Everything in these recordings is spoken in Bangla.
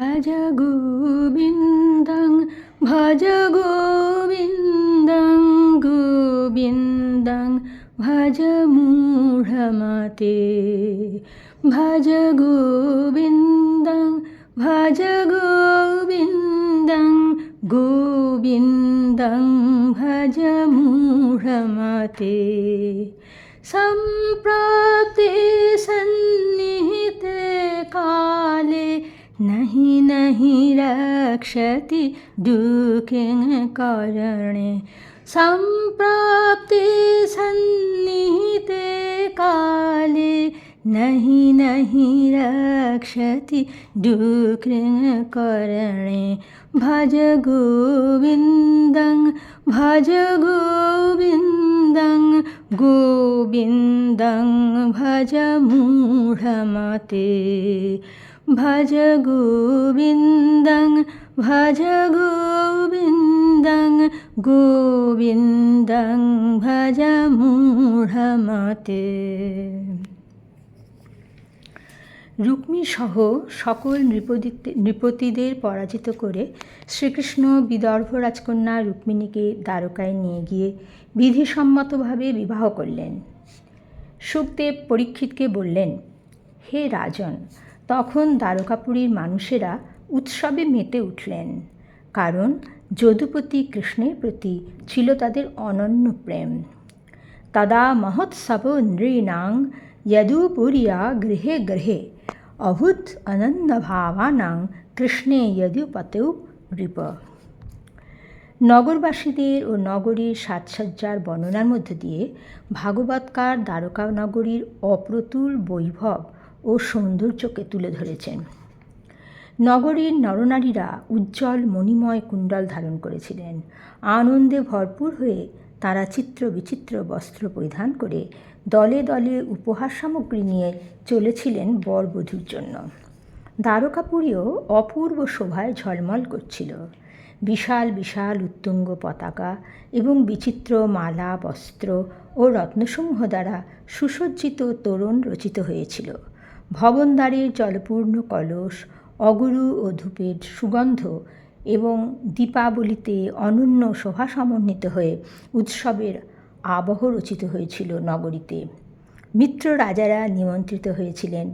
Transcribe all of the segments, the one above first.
ভজ গোবিন্দং ভজ গোবিন্দং গোবিন্দং ভজ মূঢ়মতে ভজ গোবিন্দং ভজ গোবিন্দং গোবিন্দং ভজ মূঢ়মতে सम्प्राप्ते सन्निहिते रक्षति दुःखिं करणे सम्प्राप्ते सन्निहिते काले नहि नहि रक्षति दुःखिं करणे भज गोविन्दं भज गोविन्दं गोविन्दं भज मूढमते भज गोविन्दं ভজ গোবিন্দং গোবিন্দং ভজ মূঢ়মতে। সহ সকল নৃপদিতে নৃপতিদের পরাজিত করে শ্রীকৃষ্ণ বিদর্ভ রাজকন্যা রুক্মিণীকে দ্বারকায় নিয়ে গিয়ে বিধিসম্মতভাবে বিবাহ করলেন। সুখদেব পরীক্ষিতকে বললেন, হে রাজন, তখন দ্বারকাপুরীর মানুষেরা উৎসবে মেতে উঠলেন। কারণ যদুপতি কৃষ্ণের প্রতি ছিল তাদের অনন্য প্রেম। তদা মহোৎসব নৃণাং যদুপুরিয়া গৃহে গৃহে অভূত অনন্যভাবানাং কৃষ্ণে যদুপতেও নৃপ। নগরবাসীদের ও নগরীর সাজসজ্জার বর্ণনার মধ্য দিয়ে ভাগবতকার দ্বারকা নগরীর অপ্রতুল বৈভব ও সৌন্দর্যকে তুলে ধরেছেন। নগরীর নরনারীরা উজ্জ্বল মণিময় কুণ্ডল ধারণ করেছিলেন। আনন্দে ভরপুর হয়ে তারা চিত্র বিচিত্র বস্ত্র পরিধান করে দলে দলে উপহার সামগ্রী নিয়ে চলেছিলেন বরবধূর জন্য। দ্বারকাপুরীও অপূর্ব শোভায় ঝলমল করছিল। বিশাল বিশাল উত্তুঙ্গ পতাকা এবং বিচিত্র মালা, বস্ত্র ও রত্নসমূহ দ্বারা সুসজ্জিত তোরণ রচিত হয়েছিল। ভবনদ্বারের জলপূর্ণ কলস অগুরু ও ধূপের সুগন্ধ এবং দীপাবলিতে অনন্য শোভা সমন্বিত হয়ে উৎসবের আবহ রচিত হয়েছিল নগরীতে। মিত্র রাজারা নিমন্ত্রিত হয়েছিলেন।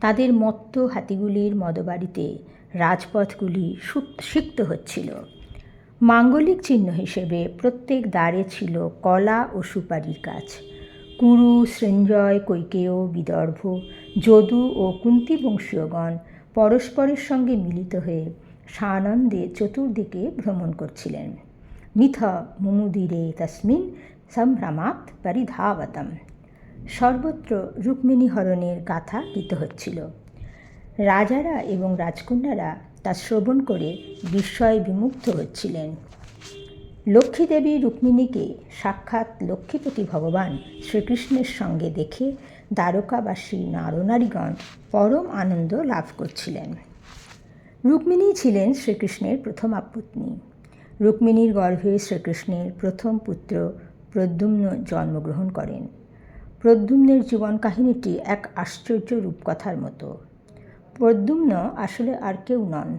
তাদের মত্ত হাতিগুলির মদবাড়িতে রাজপথগুলি সিক্ত হচ্ছিল। মাঙ্গলিক চিহ্ন হিসেবে প্রত্যেক দ্বারে ছিল কলা ও সুপারির গাছ। কুরু, সৃঞ্জয়, কৈকেয়, বিদর্ভ, যদু ও কুন্তি বংশীয়গণ পরস্পরের সঙ্গে মিলিত হয়ে সানন্দে চতুর্দিকে ভ্রমণ করছিলেন। মিথ মুমুদিরে তস্মিন সম্ভ্রমাৎ পরিধাবতম। সর্বত্র রুক্মিণী হরণের গাথা গীত হচ্ছিল। রাজারা এবং রাজকন্যারা তা শ্রবণ করে বিস্ময় বিমুগ্ধ হচ্ছিলেন। লক্ষ্মীদেবী রুক্মিণীকে সাক্ষাৎ লক্ষ্মীপতি ভগবান শ্রীকৃষ্ণের সঙ্গে দেখে দ্বারকাবাসী নারনারীগণ পরম আনন্দ লাভ করছিলেন। রুক্মিণী ছিলেন শ্রীকৃষ্ণের প্রথম আপত্নী। রুক্মিণীর গর্ভে শ্রীকৃষ্ণের প্রথম পুত্র প্রদ্যুম্ন জন্মগ্রহণ করেন। প্রদ্যুম্নের জীবন কাহিনীটি এক আশ্চর্য রূপকথার মতো। প্রদ্যুম্ন আসলে আর কেউ নন।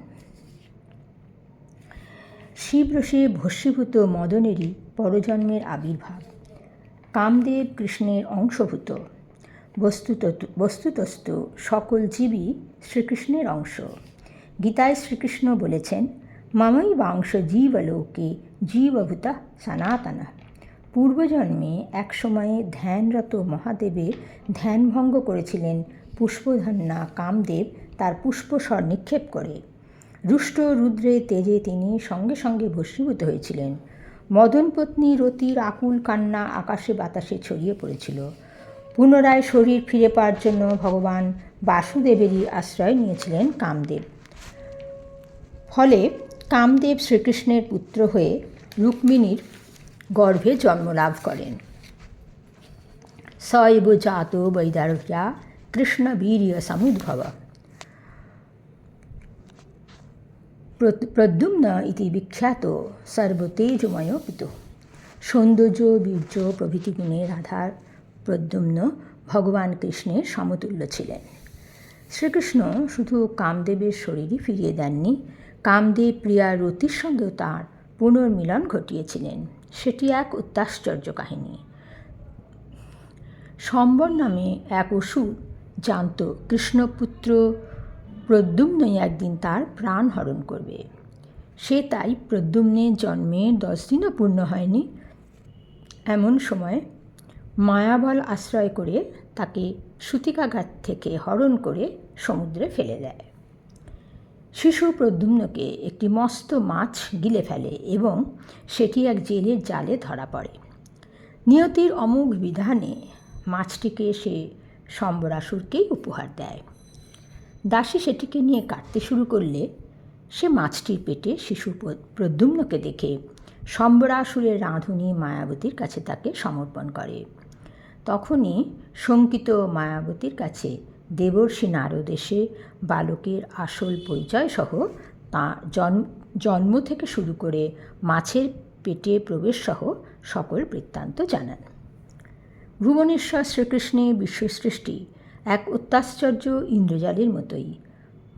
শিবরসে ভস্মীভূত মদনেরই পরজন্মের আবির্ভাব। কামদেব কৃষ্ণের অংশভূত। বস্তুত বস্তুতস্তু সকল জীবই শ্রীকৃষ্ণের অংশ। গীতায় শ্রীকৃষ্ণ বলেছেন, মামই বাংশ জীবলোকে জীবভূতা সনাতনা। পূর্বজন্মে এক সময়ে ধ্যানরত মহাদেবের ধ্যানভঙ্গ করেছিলেন পুষ্পধন্যা কামদেব তার পুষ্পস্বর নিক্ষেপ করে। রুষ্ট রুদ্রে তেজে তিনি সঙ্গে সঙ্গে ভস্মীভূত হয়েছিলেন। মদনপত্নী রতির আকুল কান্না আকাশে বাতাসে ছড়িয়ে পড়েছিল। পুনরায় শরীর ফিরে পাওয়ার জন্য ভগবান বাসুদেবেরই আশ্রয় নিয়েছিলেন কামদেব। ফলে কামদেব শ্রীকৃষ্ণের পুত্র হয়ে রুক্মিণীর গর্ভে জন্মলাভ করেন। সৈব জাত কৃষ্ণ কৃষ্ণবীর্য সমুদ্ভব। প্রদ্যুম্ন ইতি বিখ্যাত সর্বতেজময় পিত। সৌন্দর্য, বীর্য প্রভৃতি গুণে রাধার প্রদ্যুম্ন ভগবান কৃষ্ণের সমতুল্য ছিলেন। শ্রীকৃষ্ণ শুধু কামদেবের শরীরই ফিরিয়ে দেননি, কামদেব প্রিয়া রতির সঙ্গেও তাঁর পুনর্মিলন ঘটিয়েছিলেন। সেটি এক অত্যাশ্চর্য কাহিনী। সম্বর নামে এক অসুর জানত কৃষ্ণপুত্র প্রদ্যুম্নই একদিন তার প্রাণ হরণ করবে। সে তাই প্রদ্যুম্নের জন্মে দশ দিনও পূর্ণ হয়নি। এমন সময় মায়াবল আশ্রয় করে তাকে সুতিকাঘাত থেকে হরণ করে সমুদ্রে ফেলে দেয়। শিশু প্রদ্যুম্নকে একটি মস্ত মাছ গিলে ফেলে এবং সেটি এক জেলের জালে ধরা পড়ে। নিয়তির অমোঘ বিধানে মাছটিকে সে সম্বরাসুরকেই উপহার দেয়। দাসী সেটিকে নিয়ে কাটতে শুরু করলে সে মাছটির পেটে শিশু প্রদ্যুম্নকে দেখে সম্বরাসুরের রাঁধুনি মায়াবতীর কাছে তাকে সমর্পণ করে। তখনই শঙ্কিত মায়াবতীর কাছে দেবর্ষী নারদ এসে বালকের আসল পরিচয় সহ তা জন্ম থেকে শুরু করে মাছের পেটে প্রবেশ সহ সকল বৃত্তান্ত জানান। ভুবনেশ্বর শ্রীকৃষ্ণের বিশ্বসৃষ্টি এক অত্যাশ্চর্য ইন্দ্রজালের মতোই।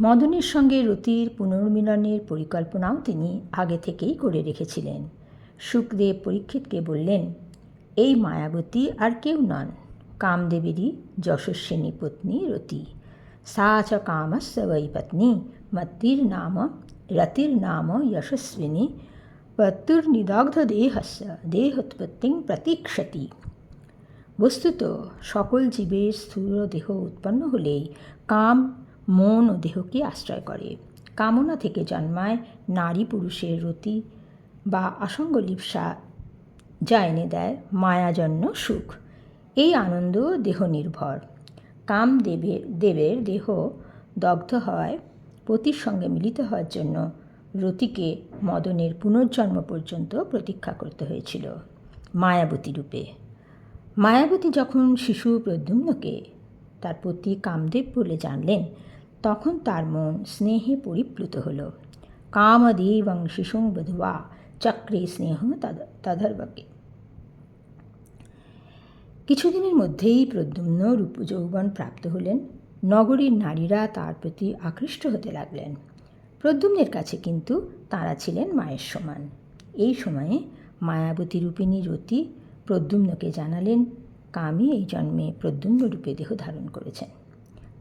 মদনের সঙ্গে রতির পুনর্মিলনের পরিকল্পনাও তিনি আগে থেকেই করে রেখেছিলেন। সুখদেব পরীক্ষিতকে বললেন এই মায়াবতী আর কেউ নন। কামদেবেরই যশস্বিনী পত্নী রতি। সা চ কামস্য বৈ পত্নী, মত্তির নাম রতির নাম যশস্বিনী পত্তুর্নিদগ্ধ দেহস্য, দেহোৎপত্তিং প্রতীক্ষতি। বস্তুত সকল জীবের স্থূল দেহ উৎপন্ন হলেই কাম মন ও দেহকে আশ্রয় করে। কামনা থেকে জন্মায় নারী পুরুষের রতি বা আসঙ্গ লিপসা যা এনে দেয় মায়াজন্য সুখ। এই আনন্দ দেহ নির্ভর। কাম দেবের দেবের দেহ দগ্ধ হওয়ায় পতির সঙ্গে মিলিত হওয়ার জন্য রতিকে মদনের পুনর্জন্ম পর্যন্ত প্রতীক্ষা করতে হয়েছিল মায়াবতী রূপে। মায়াবতী যখন শিশু প্রদ্যুম্নকে তার পতি কামদেব বলে জানলেন, তখন তার মন স্নেহে পরিপ্লুত হল। কামদেবং শিশুং বধুয়া চক্রে স্নেহ তদর্বকে কিছুদিনের মধ্যেই প্রদ্যুম্ন রূপযৌবন প্রাপ্ত হলেন। নগরীর নারীরা তার প্রতি আকৃষ্ট হতে লাগলেন। প্রদ্যুম্নের কাছে কিন্তু তারা ছিলেন মায়ের সমান। এই সময়ে মায়াবতী রূপিণী রতি প্রদ্যুম্নকে জানালেন, কামি এই জন্মে প্রদ্যুম্ন রূপে দেহ ধারণ করেছেন।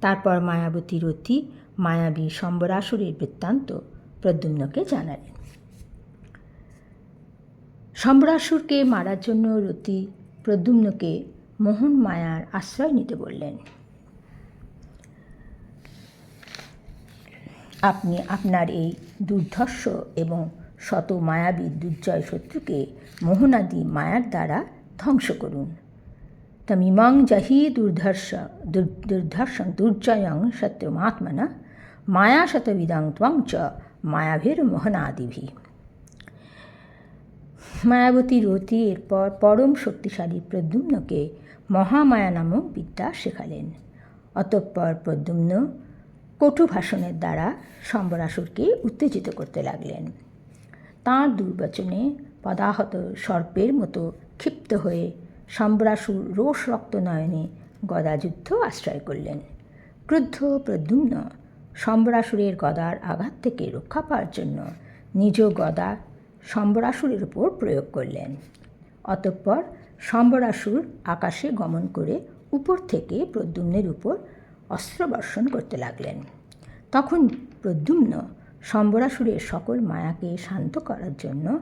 তারপর মায়াবতী রতি মায়াবী সম্বরাসুরের বৃত্তান্ত প্রদ্যুম্নকে জানালেন। সম্বরাসুরকে মারার জন্য রতি প্রদ্যুম্নকে মোহন মায়ার আশ্রয় নিতে বললেন। আপনি আপনার এই দুর্ধর্ষ এবং শত মায়াবী দুর্জয় শত্রুকে মোহনাদি মায়ার দ্বারা ধ্বংস করুন। তমিমাং জহি দুর্ধর্ষ দুর্ধর্ষং দুর্জয়ং শত্রুমাত্মনা, মায়া শতবিদং ত্বং চ মায়াভীর মোহনাদিভি। মায়াবতী রতি এরপর পরম শক্তিশালী প্রদ্যুম্নকে মহামায়া নামক বিদ্যা শেখালেন। অতঃপর প্রদ্যুম্ন কটু ভাষণের দ্বারা সম্বরাসুরকে উত্তেজিত করতে লাগলেন। তাঁর দুর্বচনে পদাহত সর্পের মতো ক্ষিপ্ত হয়ে সম্বরাসুর রোষ রক্ত নয়নে গদাযুদ্ধ আশ্রয় করলেন। ক্রুদ্ধ প্রদ্যুম্ন সম্বরাসুরের গদার আঘাত থেকে রক্ষা পাওয়ার জন্য নিজ গদা সম্বরাসুরের উপর প্রয়োগ করলেন। অতঃপর সম্বরাসুর আকাশে গমন করে উপর থেকে প্রদ্যুম্নের উপর অস্ত্রবর্ষণ করতে লাগলেন। তখন প্রদ্যুম্ন সম্বরাসুরের সকল মায়াকে শান্ত করার জন্য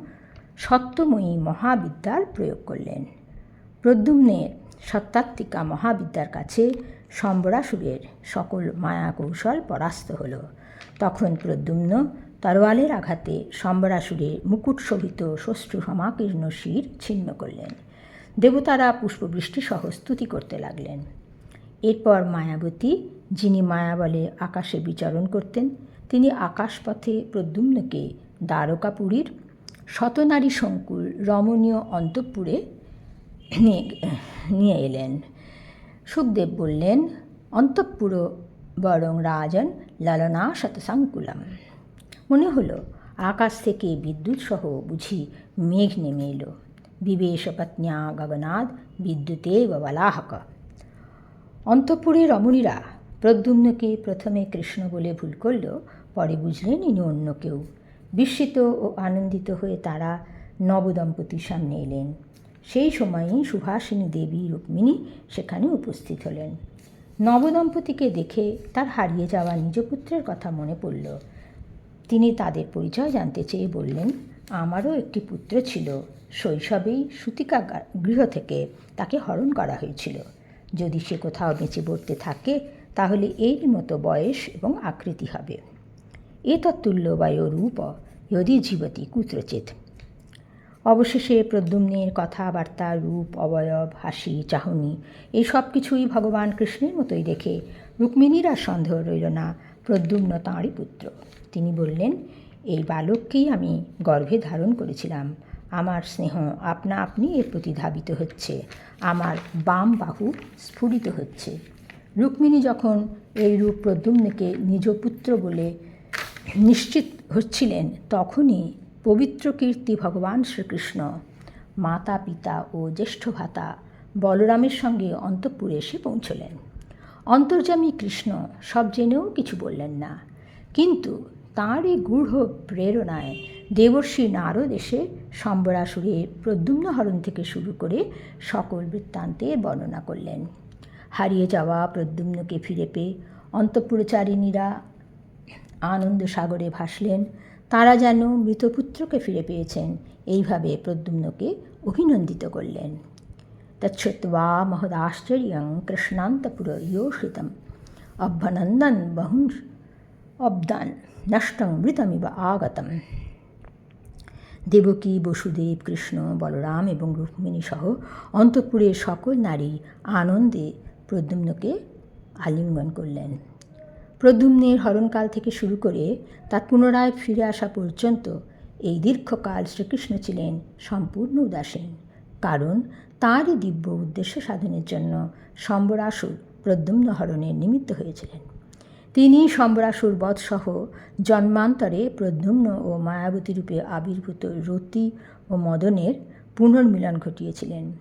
সত্যময়ী মহাবিদ্যার প্রয়োগ করলেন। প্রদ্যুম্নের সত্তাত্মিকা মহাবিদ্যার কাছে সম্বরাসুরের সকল মায়া কৌশল পরাস্ত হল। তখন প্রদ্যুম্ন তরোয়ালের আঘাতে সম্বরাসুরের মুকুটশোভিত ষষ্ঠু সমাকীর্ণ শির ছিন্ন করলেন। দেবতারা পুষ্পবৃষ্টি সহ স্তুতি করতে লাগলেন। এরপর মায়াবতী, যিনি মায়াবলে আকাশে বিচরণ করতেন, তিনি আকাশপথে প্রদ্যুম্নকে দ্বারকাপুরীর শতনারী সংকুল রমণীয় অন্তঃপুরে নিয়ে এলেন। সুখদেব বললেন, অন্তঃপুর বরং রাজন লালনা শতসংকুলম মনে হলো, আকাশ থেকে বিদ্যুৎ সহ বুঝি মেঘ নেমে এলো। বিবেশপত্ন্যা গগনাদ বিদ্যুতে বলাহক অন্তঃপুরে রমণীরা প্রদ্যুম্নকে প্রথমে কৃষ্ণ বলে ভুল করল, পরে বুঝলেন ইনি অন্য কেউ। বিস্মিত ও আনন্দিত হয়ে তারা নবদম্পতির সামনে এলেন। সেই সময়ই সুভাষিনী দেবী রুক্মিণী সেখানে উপস্থিত হলেন। নবদম্পতিকে দেখে তার হারিয়ে যাওয়া নিজ পুত্রের কথা মনে পড়ল। তিনি তাদের পরিচয় জানতে চেয়ে বললেন, আমারও একটি পুত্র ছিল। শৈশবেই সুতিকা গৃহ থেকে তাকে হরণ করা হয়েছিল। যদি সে কোথাও বেঁচে পড়তে থাকে, তাহলে এর মতো বয়স এবং আকৃতি হবে। এ তত্তুল্য বায়ু রূপ যদি জীবতী কুত্রচিত। অবশেষে প্রদ্যুম্নের কথাবার্তা, রূপ, অবয়ব, হাসি, চাহনি এই সব কিছুই ভগবান কৃষ্ণের মতোই দেখে রুক্মিণীর সন্দেহ রইল না। প্রদ্যুম্ন তাঁরই পুত্র তিনি বললেন, এই বালককেই আমি গর্ভে ধারণ করেছিলাম। আমার স্নেহ আপনা আপনি এর প্রতি ধাবিত হচ্ছে। আমার বাম বাহু স্ফুরিত হচ্ছে। রুক্মিণী যখন এই রূপ প্রদ্যুম্নকে নিজ পুত্র বলে নিশ্চিত হচ্ছিলেন, তখনই পবিত্র কীর্তি ভগবান শ্রীকৃষ্ণ মাতা পিতা ও জ্যেষ্ঠ ভাতা বলরামের সঙ্গে অন্তঃপুরে এসে পৌঁছলেন। অন্তর্যামী কৃষ্ণ সব জেনেও কিছু বললেন না। কিন্তু তাঁর এই গূঢ় প্রেরণায় দেবর্ষী নারদ এসে সম্বরাসুরে প্রদ্যুম্ন হরণ থেকে শুরু করে সকল বৃত্তান্তে বর্ণনা করলেন। হারিয়ে যাওয়া প্রদ্যুম্নকে ফিরে পেয়ে অন্তঃপুরচারিণীরা আনন্দ সাগরে ভাসলেন। তারা যেন মৃতপুত্রকে ফিরে পেয়েছেন, এইভাবে প্রদ্যুম্নকে অভিনন্দিত করলেন। মহদাশ্চর্যং কৃষ্ণান্তপুর ইয়োষিতম অভ্যনন্দন বহু অব্দান নষ্টং মৃতমিব আগতম দেবকী বসুদেব কৃষ্ণ বলরাম এবং রুক্মিণী সহ অন্তঃপুরের সকল নারী আনন্দে প্রদ্যুম্নকে আলিঙ্গন করলেন। প্রদ্যুম্নের হরণকাল থেকে শুরু করে তার পুনরায় ফিরে আসা পর্যন্ত এই দীর্ঘকাল শ্রীকৃষ্ণ ছিলেন সম্পূর্ণ উদাসীন। কারণ তাঁরই দিব্য উদ্দেশ্য সাধনের জন্য সম্বরাসুর প্রদ্যুম্ন হরণের নিমিত্ত হয়েছিলেন। তিনি সম্বরাসুর বধসহ জন্মান্তরে প্রদ্যুম্ন ও মায়াবতী রূপে আবির্ভূত রতি ও মদনের পুনর্মিলন ঘটিয়েছিলেন।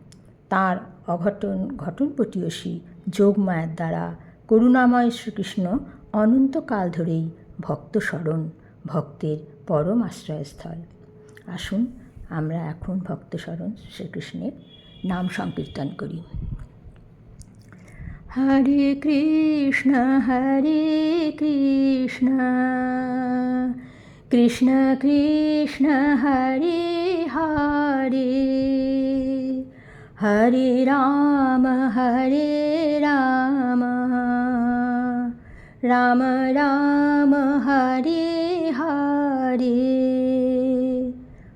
তার অঘটন ঘটনপটীয়সী যোগমায়ার দ্বারা করুণাময় শ্রীকৃষ্ণ অনন্তকাল ধরেই ভক্ত স্মরণ, ভক্তের পরম আশ্রয়স্থল। আসুন, আমরা এখন ভক্ত স্মরণ শ্রীকৃষ্ণের নাম সংকীর্তন করি। হরে কৃষ্ণ হরে কৃষ্ণ কৃষ্ণ কৃষ্ণ, হরে হরে হরে রাম হরে রাম রাম রাম, হরে হরে।